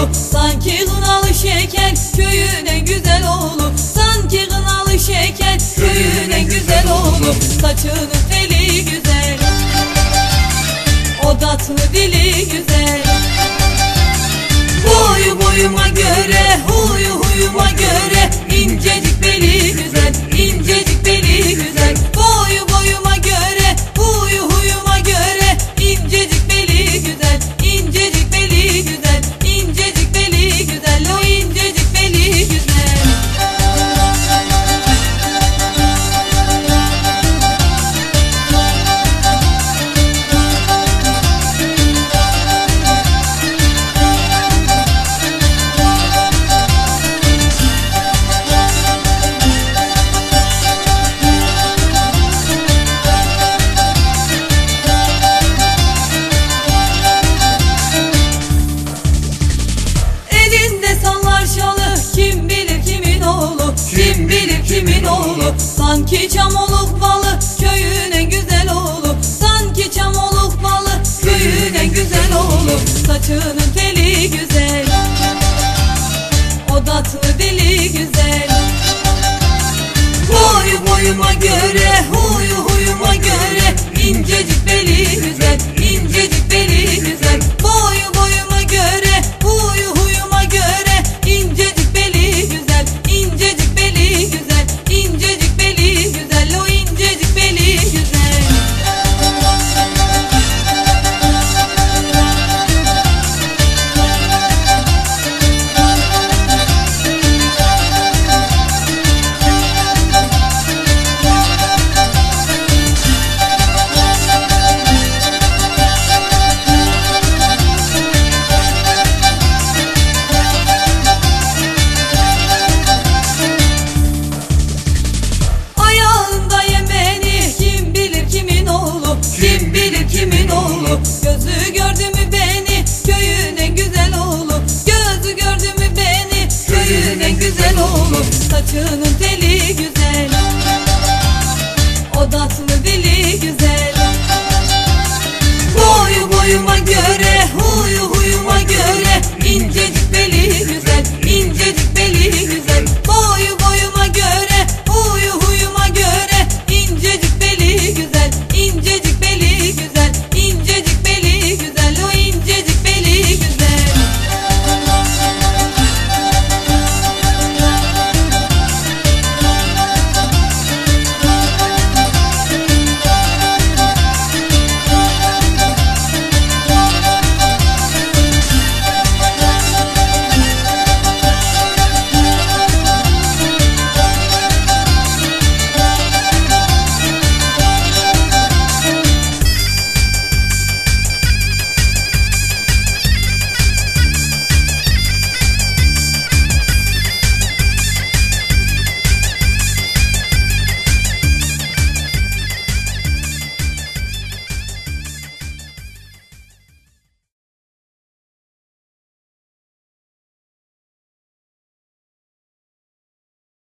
oğlu Sanki kınalı şeker köyüne güzel oğlu Sanki kınalı şeker köyüne güzel oğlu Saçının teli güzel. O tatlı dili güzel. Boyu boyuma göre oğlu Sanki Çamoluk balı köyün en güzel oğlu Sanki Çamoluk balı köyün en güzel oğlu Saçının Saçının teli güzel. Odatlı